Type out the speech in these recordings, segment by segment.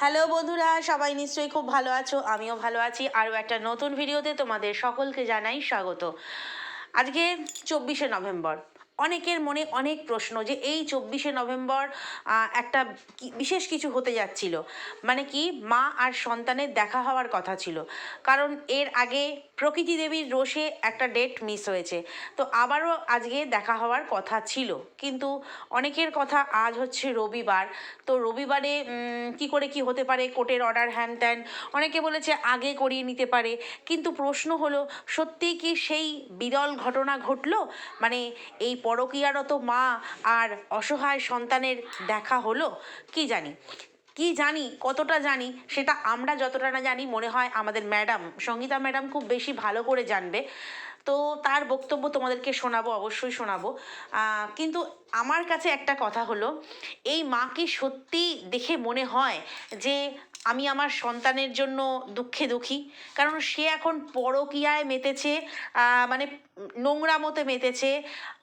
Hello বন্ধুরা, সবাই নিশ্চয়ই খুব ভালো আছো, আমিও ভালো আছি। আরও একটা নতুন ভিডিওতে তোমাদের সকলকে জানাই স্বাগত। আজকে চব্বিশে নভেম্বর অনেকের মনে অনেক প্রশ্ন যে এই চব্বিশে নভেম্বর একটা বিশেষ কিছু হতে যাচ্ছিল। মানে কি, মা আর সন্তানের দেখা হওয়ার কথা ছিল। কারণ এর আগে প্রকৃতি দেবীর রোষে একটা ডেট মিস হয়েছে। তো আবারও আজকে দেখা হওয়ার কথা ছিল। কিন্তু অনেকের কথা আজ হচ্ছে রবিবার। তো রবিবারে কি করে কি হতে পারে? কোর্টের অর্ডার হ্যান ত্যান। অনেকে বলেছে আগে করিয়ে নিতে পারে। কিন্তু প্রশ্ন হলো, সত্যিই কি সেই বিরল ঘটনা ঘটলো? মানে এই পরকীয়ারত মা আর অসহায় সন্তানের দেখা হলো, কি জানি? কি জানি, কতটা জানি, সেটা আমরা যতটা না জানি মনে হয় আমাদের ম্যাডাম, সঙ্গীতা ম্যাডাম খুব বেশি ভালো করে জানবে। তো তার বক্তব্য তোমাদেরকে শোনাবো, অবশ্যই শোনাবো। কিন্তু আমার কাছে একটা কথা হলো, এই মা কি সত্যি দেখে মনে হয় যে আমি আমার সন্তানের জন্য দুঃখে দুঃখী? কারণ সে এখন পরকীয়ায় মেতেছে মানে নোংরা মতে মেতেছে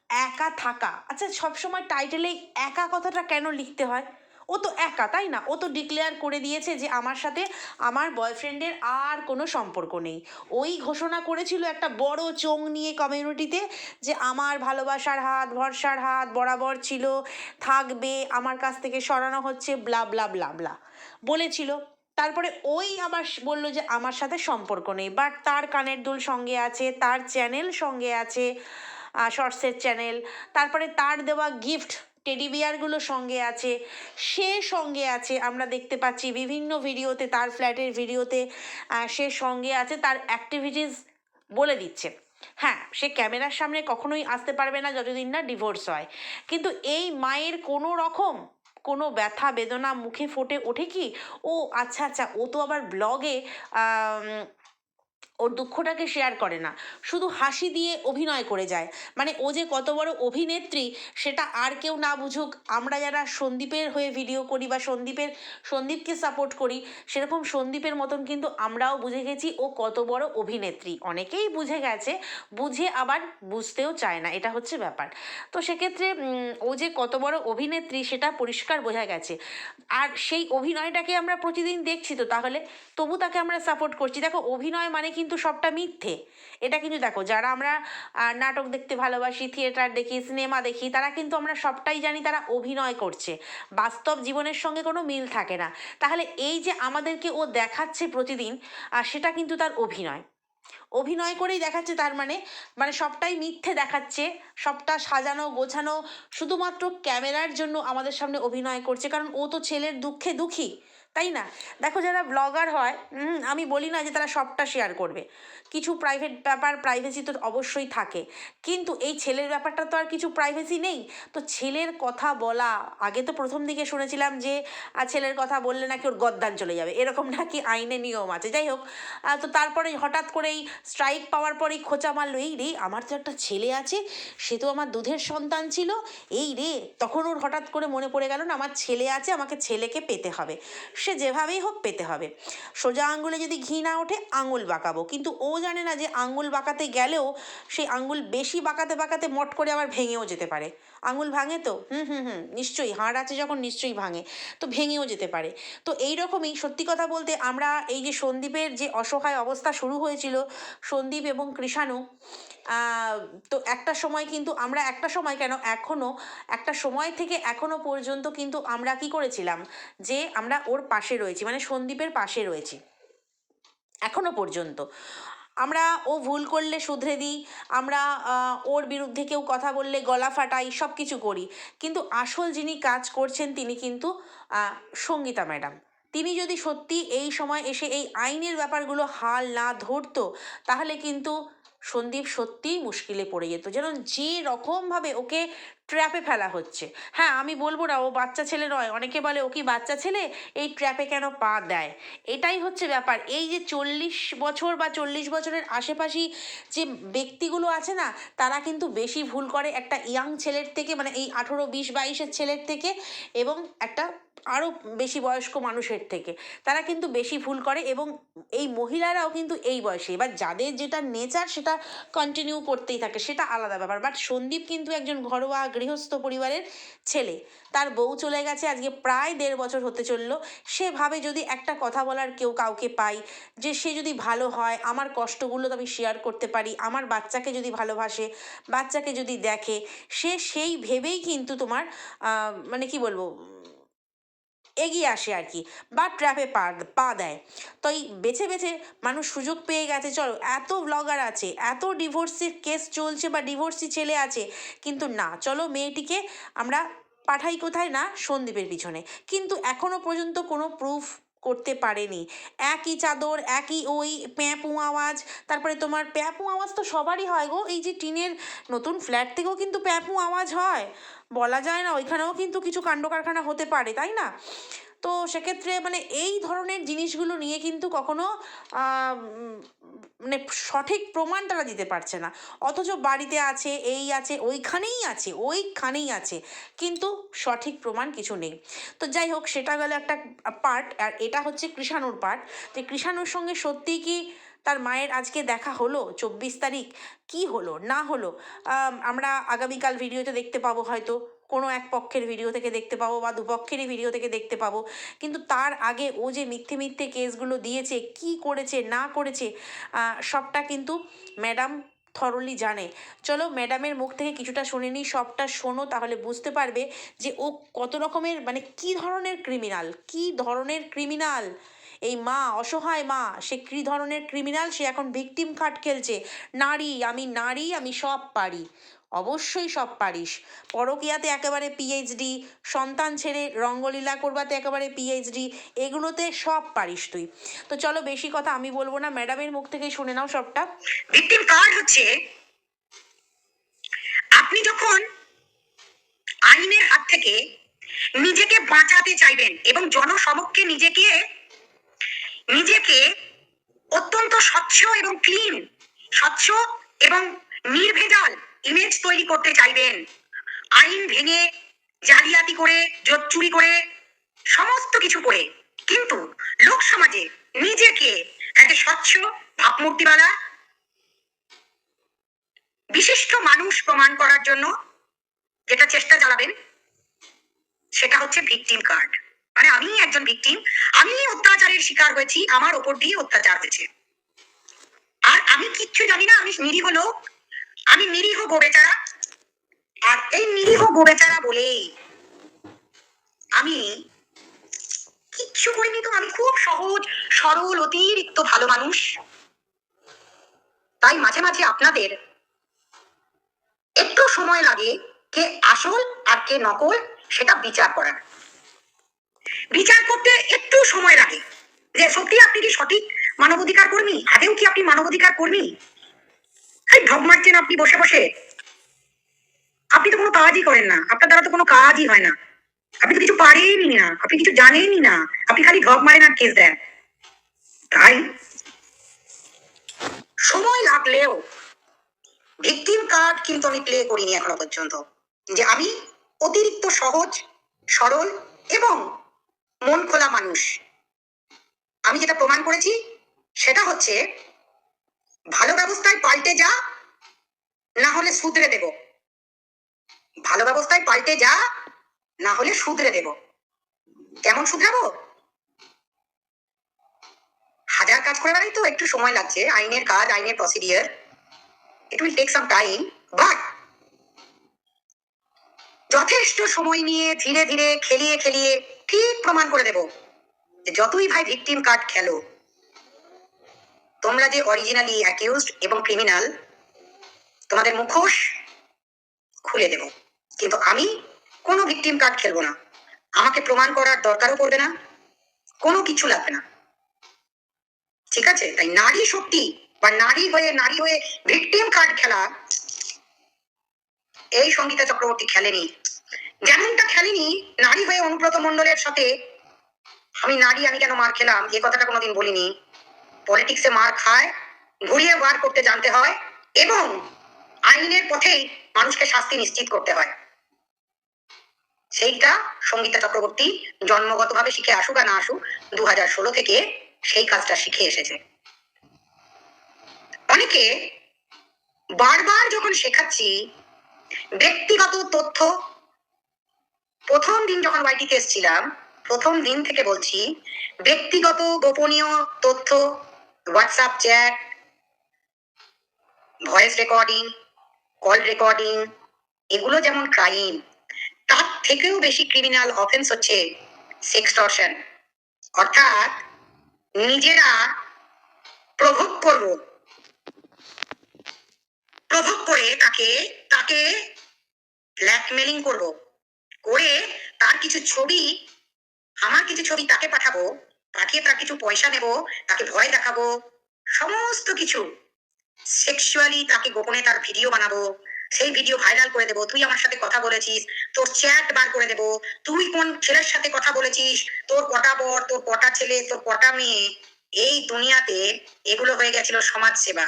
একা থাকা। আচ্ছা সবসময় টাইটেলে একা কথাটা কেন লিখতে হয়? ও তো একা, তাই না? ও তো ডিক্লেয়ার করে দিয়েছে যে আমার সাথে আমার বয়ফ্রেন্ডের আর কোনো সম্পর্ক নেই। ওই ঘোষণা করেছিল একটা বড় চোং নিয়ে কমিউনিটিতে যে আমার ভালোবাসার হাত, ভরসার হাত বরাবর ছিল, থাকবে, আমার কাছ থেকে সরানো হচ্ছে ব্লা ব্লা ব্লা ব্লা বলেছিল। তারপরে ওই আবার বলল যে আমার সাথে সম্পর্ক নেই বাট তার কানের দুল সঙ্গে আছে, তার চ্যানেল সঙ্গে আছে। শর্টসের চ্যানেল, তারপরে তার দেওয়া গিফট টেডি বিয়ারগুলো সঙ্গে আছে, সে সঙ্গে আছে, আমরা দেখতে পাচ্ছি বিভিন্ন ভিডিওতে, তার ফ্ল্যাটের ভিডিওতে সে সঙ্গে আছে, তার অ্যাক্টিভিটিস বলে দিচ্ছে। হ্যাঁ সে ক্যামেরার সামনে কখনোই আসতে পারবে না যতদিন না ডিভোর্স হয়। কিন্তু এই মায়ের কোনো রকম কোনো ব্যথা, বেদনা মুখে ফোটে ওঠে কি? ও আচ্ছা আচ্ছা ও তো আবার ব্লগে ওর দুঃখটাকে শেয়ার করে না। শুধু হাসি দিয়ে অভিনয় করে যায়। মানে ও যে কত বড় অভিনেত্রী, সেটা আর কেউ না বুঝুক। আমরা যারা সন্দীপের হয়ে ভিডিও করি বা সন্দীপের, সন্দীপকে সাপোর্ট করি, সেরকম সন্দীপের মতন কিন্তু আমরাও বুঝে গেছি ও কত বড় অভিনেত্রী। অনেকেই বুঝে গেছে, বুঝে আবার বুঝতেও চায় না। এটা হচ্ছে ব্যাপার। তো সেক্ষেত্রে ও যে কত বড় অভিনেত্রী, সেটা পরিষ্কার বোঝা গেছে। আর সেই অভিনয়টাকে আমরা প্রতিদিন দেখছি তো, তাহলে তবু তাকে আমরা সাপোর্ট করছি। দেখো, অভিনয় মানে কিন্তু সবটা মিথ্যে। এটা কিন্তু দেখো, যারা আমরা নাটক দেখতে ভালোবাসি থিয়েটার দেখি সিনেমা দেখি, তারা কিন্তু আমরা সবটাই জানি তারা অভিনয় করছে। বাস্তব জীবনের সঙ্গে কোনো মিল থাকে না। তাহলে এই যে আমাদেরকে ও দেখাচ্ছে প্রতিদিন সেটা কিন্তু তার অভিনয়। অভিনয় করেই দেখাচ্ছে তার মানে মানে সবটাই মিথ্যে দেখাচ্ছে, সবটা সাজানো, গোছানো, শুধুমাত্র ক্যামেরার জন্য আমাদের সামনে অভিনয় করছে, কারণ ও তো ছেলের দুঃখে দুঃখী। তাই না? দেখো যারা ব্লগার হয় আমি বলি না যে তারা সবটা শেয়ার করবে। কিছু প্রাইভেট ব্যাপার প্রাইভেসি তো অবশ্যই থাকে। কিন্তু এই ছেলের ব্যাপারটা তো আর কিছু প্রাইভেসি নেই। তো ছেলের কথা বলা, আগে তো প্রথম দিকে শুনেছিলাম যে ছেলের কথা বললে নাকি ওর গদ্দান চলে যাবে। এরকম নাকি আইনে নিয়ম আছে। যাই হোক তো তারপরে হঠাৎ করেই স্ট্রাইক পাওয়ার পরেই খোঁচা মারলো। এই রে, আমার তো একটা ছেলে আছে, সে তো আমার দুধের সন্তান ছিল। এই রে, তখন ওর হঠাৎ করে মনে পড়ে গেল না, আমার ছেলে আছে, আমাকে ছেলেকে পেতে হবে। সে যেভাবেই হোক পেতে হবে। সোজা আঙ্গুলে যদি ঘি না ওঠে, আঙুল বাঁকাবো। কিন্তু ও জানে না যে আঙুল বাঁকাতে গেলেও সেই আঙুল বেশি বাঁকাতে বাঁকাতে মট করে আবার ভেঙেও যেতে পারে। আঙুল ভাঙে তো? হুম হুম হুম, নিশ্চয়ই, হাড় আছে যখন নিশ্চয়ই ভাঙে, তো ভেঙেও যেতে পারে। তো এই রকমই সত্যি কথা বলতে আমরা এই যে সন্দীপের যে অসহায় অবস্থা শুরু হয়েছিল, সন্দীপ এবং কৃষাণু তো একটা সময় কিন্তু আমরা একটা সময় কেন এখনও একটা সময় থেকে এখনও পর্যন্ত কিন্তু আমরা কি করেছিলাম? যে আমরা ওর পাশে রয়েছি মানে সন্দীপের পাশে রয়েছি। এখনও পর্যন্ত। আমরা ও ভুল করলে শুধরে দিই, আমরা ওর বিরুদ্ধে কেউ কথা বললে গলা ফাটাই সব কিছু করি। কিন্তু আসল যিনি কাজ করছেন তিনি কিন্তু সঙ্গীতা ম্যাডাম। তিনি যদি সত্যি এই সময় এসে এই আইনের ব্যাপারগুলো হাল না ধরতো, তাহলে কিন্তু সন্দীপ সত্যিই মুশকিলে পড়ে যেত। যেন যে রকমভাবে ওকে ট্র্যাপে ফেলা হচ্ছে। হ্যাঁ আমি বলব না, ও বাচ্চা ছেলে নয়, অনেকে বলে ও কি বাচ্চা ছেলে? এই ট্র্যাপে কেন পা দেয়? এটাই হচ্ছে ব্যাপার। এই যে চল্লিশ বছর বা চল্লিশ বছরের আশেপাশি যে ব্যক্তিগুলো আছে না, তারা কিন্তু বেশি ভুল করে একটা ইয়াং ছেলের থেকে মানে এই আঠেরো, বিশ, বাইশের ছেলের থেকে এবং একটা আরও বেশি বয়স্ক মানুষের থেকে। তারা কিন্তু বেশি ভুল করে এবং এই মহিলারাও কিন্তু এই বয়সে। এবার যাদের যেটা নেচার সেটা কন্টিনিউ করতেই থাকে, সেটা আলাদা ব্যাপার। বাট সন্দীপ কিন্তু একজন ঘরোয়া গৃহস্থ পরিবারের ছেলে। তার বউ চলে গেছে আজকে প্রায় দেড় বছর হতে চলল। সেভাবে যদি একটা কথা বলার কেউ কাউকে পাই যে, সে যদি ভালো হয়, আমার কষ্টগুলো তো আমি শেয়ার করতে পারি, আমার বাচ্চাকে যদি ভালোবাসে, বাচ্চাকে যদি দেখে, সে সেই ভেবেই কিন্তু তোমার মানে কি বলব এগিয়ে আসে আর কি, বা ট্র্যাপে পা পা দেয়। তো এই বেছে বেছে মানুষ সুযোগ পেয়ে গেছে। চলো, এত ব্লগার আছে, এত ডিভোর্সের কেস চলছে বা ডিভোর্সি ছেলে আছে, কিন্তু না, চলো মেয়েটিকে আমরা পাঠাই কোথায় না সন্দীপের পিছনে। কিন্তু এখনও পর্যন্ত কোনো প্রুফ করতে পারেনি। একই চাদর, একই ওই প্যাঁপু আওয়াজ, তারপরে তোমার প্যাঁপু আওয়াজ তো সবারই হয় গো। এই যে টিনের নতুন ফ্ল্যাট থেকেও কিন্তু প্যাঁপু আওয়াজ হয়। বলা যায় না, ওইখানেও কিন্তু কিছু কাণ্ড কারখানা হতে পারে, তাই না? তো সেক্ষেত্রে মানে এই ধরনের জিনিসগুলো নিয়ে কিন্তু কখনো মানে সঠিক প্রমাণ তারা দিতে পারছে না। অথচ বাড়িতে আছে, এই আছে, ওইখানেই আছে ওইখানেই আছে, কিন্তু সঠিক প্রমাণ কিছু নেই। তো যাই হোক, সেটা গেল একটা পার্ট আর এটা হচ্ছে কৃষাণুর পার্ট যে কৃষাণুর সঙ্গে সত্যিই কি তার মায়ের আজকে দেখা হলো? চব্বিশ তারিখ? কি হলো? না হলো? আমরা আগামীকাল ভিডিওতে দেখতে পাবো হয়তো। কোনো এক পক্ষের ভিডিও থেকে দেখতে পাবো বা দুপক্ষেরই ভিডিও থেকে দেখতে পাবো। কিন্তু তার আগে ও যে মিথ্যে মিথ্যে কেসগুলো দিয়েছে, কি করেছে, না করেছে সবটা কিন্তু ম্যাডাম থরলি জানে। চলো ম্যাডামের মুখ থেকে কিছুটা শুনে নিই, সবটা শোনো তাহলে বুঝতে পারবে যে ও কত রকমের মানে কি ধরনের ক্রিমিনাল কি ধরনের ক্রিমিনাল এই মা, অসহায় মা, সে কী ধরনের ক্রিমিনাল সে এখন ভিকটিম খাট খেলছে। নারী, আমি নারী, আমি সব পারি। অবশ্যই সব পারিস। পরকিয়াতে একেবারে পিএইচডি সন্তান ছেড়ে রঙ্গলীলা করবাতে একেবারে পিএইচডি এগুলোতে সব পারিস তুই। তো চলো বেশি কথা আমি বলব না, ম্যাডামের মুখ থেকেই শুনে নাও সবটা। ভিকটিম কার্ড হচ্ছে, আপনি যখন আইনের হাত থেকে নিজেকে বাঁচাতে চাইবেন এবং জনসমক্ষে নিজেকে নিজেকে অত্যন্ত স্বচ্ছ এবং ক্লিন স্বচ্ছ এবং নির্ভেজাল ইমেজ তৈরি করতে চাইবেন। আইন ভেঙে, জালিয়াতি করে চুরি করে, সমস্ত কিছু করে। কিন্তু লোক সমাজে নিজেকে একটা স্বচ্ছ ভাবমূর্তিওয়ালা বিশিষ্ট মানুষ প্রমাণ করার জন্য যেটা চেষ্টা চালাবেন, সেটা হচ্ছে ভিকটিম কার্ড মানে আমি একজন ভিকটিম আমি অত্যাচারের শিকার হয়েছি, আমার ওপর দিয়ে অত্যাচার হয়েছে। আর আমি কিচ্ছু জানি না, আমি নিরীহ লোক আমি নিরীহ গোবেচারা। আর এই নিরীহ গোবেচারা বলেই আমি কিচ্ছু করিনি তো, আমি খুব সহজ, সরল, অতিরিক্ত ভালো মানুষ। তাই মাঝে মাঝে আপনাদের একটু সময় লাগে কে আসল আর কে নকল, সেটা বিচার করার। বিচার করতে একটু সময় লাগে। যে সত্যি আপনি কি সঠিক মানবাধিকার কর্মী? আদেও কি আপনি মানবাধিকার কর্মী? ঢপ মারছেন আপনি বসে বসে। আপনি তো কোনো কাজই করেন না। আপনার দ্বারা তো কোনো কাজই হয় না। আপনি তো কিছু পারেনই না। আপনি কিছু জানেনই না। আপনি খালি ঢপ মারেন আর কেস দেন। তাই সময় লাগলেও ভিকটিম কার্ড কিন্তু আমি প্লে করিনি এখনও পর্যন্ত। যে আমি অতিরিক্ত সহজ, সরল এবং মন খোলা মানুষ। আমি যেটা প্রমাণ করেছি সেটা হচ্ছে ভালো ব্যবস্থায় পাল্টে যা, না হলে শুধরে দেব। ভালো ব্যবস্থায় পাল্টে যা, না হলে শুধরে দেব। কেমন শুধরাবো? হাজার কাজ করে বেড়াই তো, একটু সময় লাগছে। আইনের কাজ, আইনের procedure it will take some time but যথেষ্ট সময় নিয়ে ধীরে ধীরে খেলিয়ে খেলিয়ে ঠিক প্রমাণ করে দেব যে যতই ভাই ভিকটিম কার্ড খেলো তোমরা যে অরিজিনালি অ্যাকিউজড এবং ক্রিমিনাল তোমাদের মুখোশ খুলে দেব। কিন্তু আমি কোনো ভিকটিম কার্ড খেলব না। আমাকে প্রমাণ করার দরকারও পড়বে না। কোনো কিছু লাগবে না। ঠিক আছে? তাই নারী শক্তি বা নারী হয়ে নারী হয়ে ভিকটিম কার্ড খেলা, এই সঙ্গীতা চক্রবর্তী খেলেনি। যেমনটা খেলেনি নারী হয়ে অনুব্রত মণ্ডলের সাথে, আমি নারী, আমি কেন মার খেলাম? এ কথাটা কোনোদিন বলিনি। পলিটিক্সে মার খায়, ঘুরিয়ে বার করতে জানতে হয় এবং আইনের পথেই মানুষকে শাস্তি নিশ্চিত করতে হয়। সেইটা সঙ্গীতা চক্রবর্তী জন্মগতভাবে শিখে আসুক আর না আসুক দু হাজার ষোলো থেকে সেই কাজটা শিখে এসেছে। অনেকে বারবার যখন শেখাচ্ছি, ব্যক্তিগত তথ্য, প্রথম দিন যখন ওয়াইটিতে এসেছিলাম, প্রথম দিন থেকে বলছি, ব্যক্তিগত গোপনীয় তথ্য WhatsApp chat voice recording call recording এগুলো যেমন ক্রাইম তার থেকেও বেশি ক্রিমিনাল অফেন্স হচ্ছে সেক্সটর্শন অর্থাৎ নিজেরা প্রভোগ করব। প্রভোগ করে তাকে তাকে ব্ল্যাকমেলিং করব। করে তার কিছু ছবি, আমার কিছু ছবি তাকে পাঠাবো। পাঠিয়ে তার কিছু পয়সা নেব তাকে ভয় দেখাবো, সমস্ত কিছু। সেক্সুয়ালি তাকে গোপনে তার ভিডিও বানাবো, সেই ভিডিও ভাইরাল করে দেবো। তুই আমার সাথে কথা বলেছিস, তোর চ্যাট বার করে দেবো। তুই কোন ছেলের সাথে কথা বলেছিস? তোর কটা বর, তোর কটা ছেলে, তোর কটা মেয়ে? এই দুনিয়াতে এগুলো হয়ে গেছিল সমাজ সেবা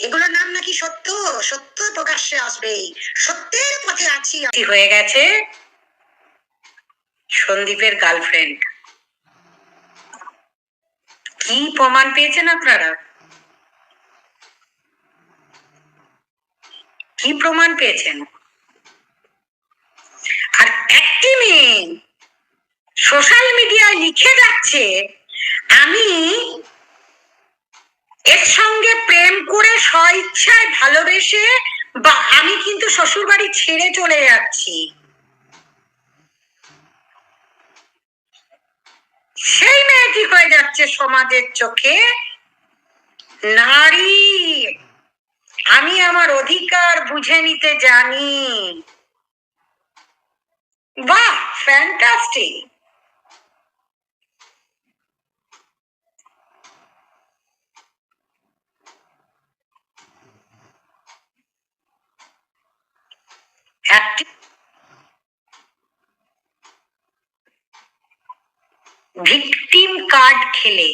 এগুলোর নাম নাকি সত্য? সত্য প্রকাশ্যে আসবেই। সত্যের পথে আছি হয়ে গেছে সন্দীপের গার্লফ্রেন্ড কি প্রমাণ পেয়েছেন আপনারা? কি প্রমাণ পেয়েছেন? আর একটি মেয়ে সোশ্যাল মিডিয়ায় লিখে যাচ্ছে, আমি এর সঙ্গে প্রেম করে স্বইচ্ছায় ভালোবেসে বা আমি কিন্তু শ্বশুর বাড়ি ছেড়ে চলে যাচ্ছি। সেই মেয়েটি হয়ে যাচ্ছে সমাজের চোখে। নারী, আমি আমার অধিকার বুঝে নিতে জানি। বাহ ফ্যান্টাস্টিক একটি ভিকটিম কার্ড খেলে।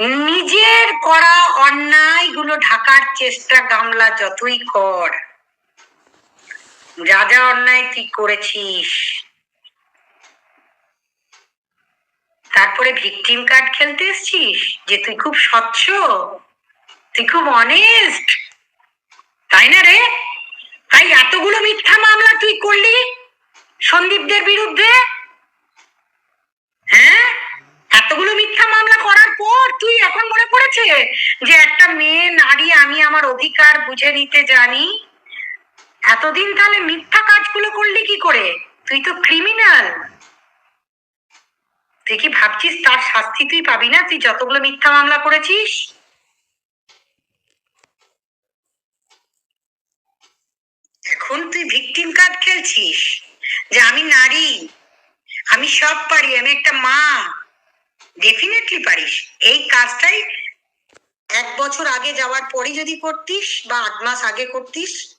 নিজের করা অন্যায়গুলো ঢাকার চেষ্টা গামলা যতই কর। যা যা অন্যায় তুই করেছিস। তারপরে ভিকটিম কার্ড খেলতে এসছিস? যে তুই খুব স্বচ্ছ, তুই খুব অনেস্ট তাই না রে? তাই এতগুলো মিথ্যা মামলা তুই করলি? সন্দীপদের বিরুদ্ধে? হ্যাঁ? এতগুলো মিথ্যা মামলা করার পর তুই এখন মনে পড়েছে যে একটা মেয়ে, নারী আমি আমার অধিকার বুঝে নিতে জানি? এতদিন তাহলে মিথ্যা কাজগুলো করলি কি করে? তুই তো ক্রিমিনাল তুই কি ভাবছিস তার শাস্তি তুই পাবি না? তুই যতগুলো মিথ্যা মামলা করেছিস? এখন তুই ভিকটিম কার্ড খেলছিস। যে আমি নারী, আমি সব পারি, আমি একটা মা। ডেফিনেটলি পারিস। এই কাজটাই এক বছর আগে যাওয়ার পরে যদি করতিস বা আট মাস আগে করতিস,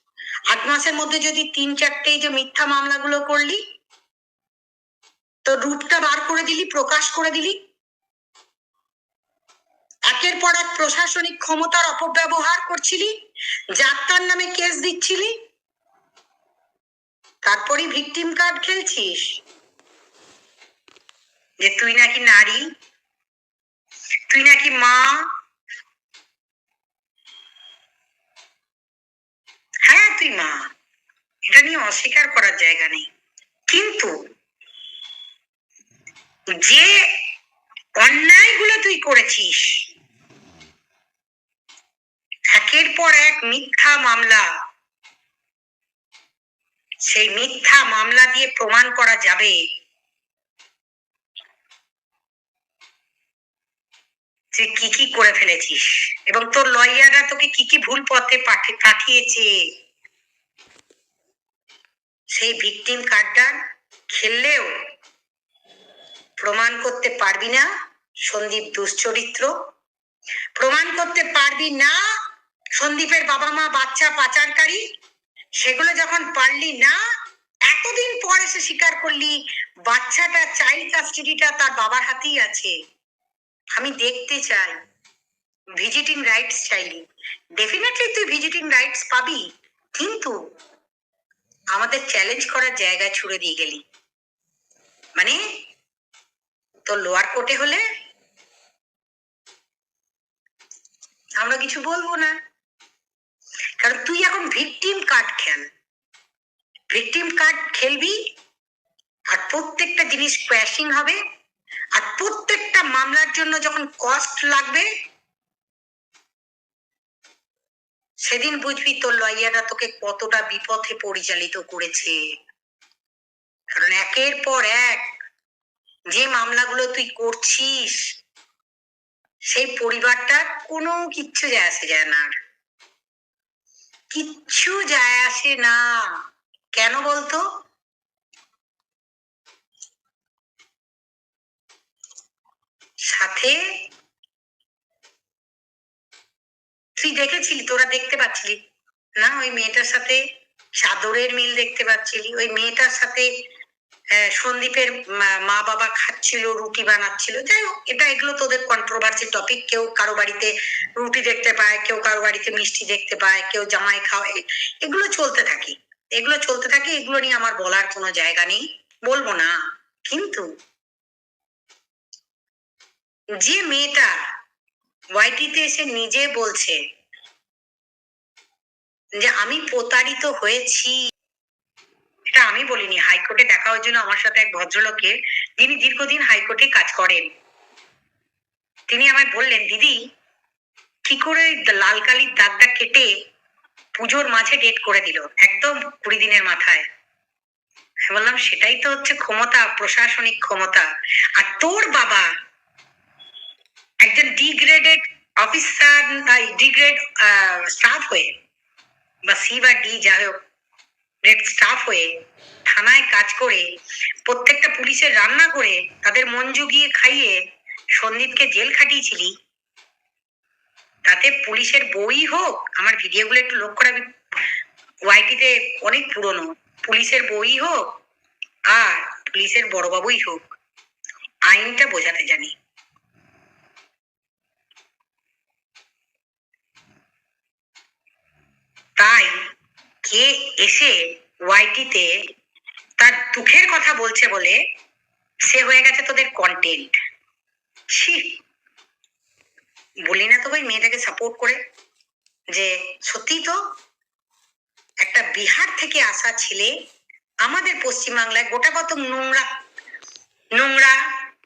আট মাসের মধ্যে যদি তিন চারটে যে মিথ্যা মামলাগুলো করলি, তো রূপটা বার করে দিলি, প্রকাশ করে দিলি। একের পর এক প্রশাসনিক ক্ষমতার অপব্যবহার করছিলি, যাত্রার নামে কেস দিচ্ছিলি তারপরেই ভিকটিম কার্ড খেলছিস? যে তুই নাকি নারী, তুই নাকি মা। হ্যাঁ তুই মা। এটা নিয়ে অস্বীকার করার জায়গা নেই। কিন্তু যে অন্যায়গুলো তুই করেছিস, একের পর এক মিথ্যা মামলা সেই মিথ্যা মামলা দিয়ে প্রমাণ করা যাবে। তুই কি কি করে ফেলেছিস? এবং তোর লয়াররা তোকে কি কি ভুল পথে পাঠিয়েছে? সেই ভিকটিম কার্ডটা খেললেও প্রমাণ করতে পারবি না, সন্দীপ দুশ্চরিত্র। প্রমাণ করতে পারবি না, সন্দীপের বাবা মা বাচ্চা পাচারকারী। সেগুলো যখন পারলি না, এতদিন পর এসে স্বীকার করলি, বাচ্চাটা চাইল্ড কাস্টাডিটা তার বাবার হাতেই আছে। আমি দেখতে চাই। ভিজিটিং রাইটস চাইলি। ডেফিনেটলি তুই ভিজিটিং রাইটস পাবি, কিন্তু আমাদের চ্যালেঞ্জ করার জায়গায় ছুড়ে দিয়ে গেলি। মানে তোর লোয়ার কোর্টে হলে আমরা কিছু বলব না। কারণ তুই এখন ভিকটিম কার্ড খেল ভিকটিম কার্ড খেলবি আর প্রত্যেকটা জিনিস ক্র্যাশিং হবে। আর প্রত্যেকটা মামলার জন্য যখন কস্ট লাগবে, সেদিন বুঝবি তোর লয়াররা তোকে কতটা বিপথে পরিচালিত করেছে। কারণ একের পর এক যে মামলাগুলো তুই করছিস, সেই পরিবারটা কোনো কিচ্ছু যায় আসে যায় না আর। কিচ্ছু যায় আসে না। কেন বলতো? সাথে তুই দেখেছিলি? তোরা দেখতে পাচ্ছিলি? না, ওই মেয়েটার সাথে? চাদরের মিল দেখতে পাচ্ছিলি? ওই মেয়েটার সাথে সন্দীপের মা- বাবা খাচ্ছিল, রুটি বানাচ্ছিল। যাই হোক, এটা এগুলো তোদের কন্ট্রোভার্সি টপিক কেউ কারও বাড়িতে রুটি দেখতে পায়, কেউ কারও বাড়িতে মিষ্টি দেখতে পায়, কেউ জামাই খাওয়ায় এগুলো চলতে থাকে। এগুলো চলতে থাকে, এগুলো নিয়ে আমার বলার কোনো জায়গা নেই। বলব না। কিন্তু যে মেয়েটা ওয়াইটিতে এসে নিজে বলছে যে, আমি প্রতারিত হয়েছি। এটা আমি বলিনি। হাইকোর্টে দেখা জন্য আমার সাথে এক ভদ্রলোকের যিনি দীর্ঘদিন হাইকোর্টে কাজ করেন, তিনি আমায় বললেন, দিদি, কি করে লাল কালির দাগটা কেটে পুজোর মাঝে ডেট করে দিল? একদম কুড়ি দিনের মাথায়। বললাম, সেটাই তো হচ্ছে ক্ষমতা, প্রশাসনিক ক্ষমতা। আর তোর বাবা একজন ডিগ্রেডেড অফিসার ডিগ্রেড স্টাফ হয়ে বা সি বা ডি যাই হোক স্টাফ হয়ে থানায় কাজ করে প্রত্যেকটা পুলিশের রান্না করে তাদের মন জুগিয়ে খাইয়ে সন্দীপকে জেল খাটিয়েছিলি। তাতে পুলিশের বই হোক, আমার ভিডিওগুলো একটু লক্ষ্য রাখবি। ওয়াইটিতে অনেক পুরনো, পুলিশের বই হোক আর পুলিশের বড়বাবুই হোক, আইনটা বোঝাতে জানি। তাই কে এসে ওয়াইটিতে তার দুঃখের কথা বলছে বলে সে হয়ে গেছে তোদের কন্টেন্ট ছি। বলি না তো ওই মেয়েটাকে সাপোর্ট করে যে সত্যি তো একটা বিহার থেকে আসা ছেলে আমাদের পশ্চিমবাংলায় গোটা কত নোংরা নোংরা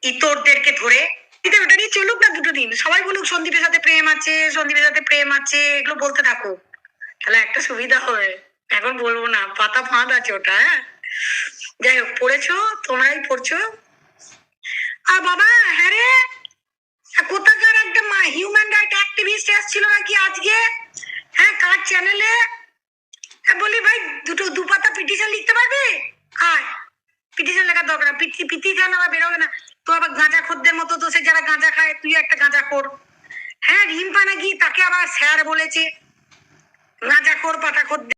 ইতরদেরকে ধরে এটা ওটা নিয়ে চলুক না দুটো দিন। সবাই বলুক সন্দীপের সাথে প্রেম আছে, সন্দীপের সাথে প্রেম আছে, এগুলো বলতে থাকুক। তাহলে একটা সুবিধা হবে এখন বলব না, পাতা ফাঁদ আছে ওটা হ্যাঁ? যাই হোক, পড়েছো? তোমরাই পড়ছো? আর বাবা হ্যাঁ রে? কোথাকার একটা হিউম্যান রাইট অ্যাক্টিভিস্ট এসেছিল নাকি আজকে? হ্যাঁ কার চ্যানেলে বলি ভাই, দুটো দু পাতা পিটিশন লিখতে পারবি? আয় পিটিশন লেখার দরকার পিটি পিটিশন আবার বেরোবে না। তো আবার গাঁজা খোরদের মতো তো সে যারা গাঁজা খায়, তুই একটা গাঁজা খোর হ্যাঁ রিম্পা নাকি তাকে আবার স্যার বলেছে। গাঁজা খোর পাটা খোর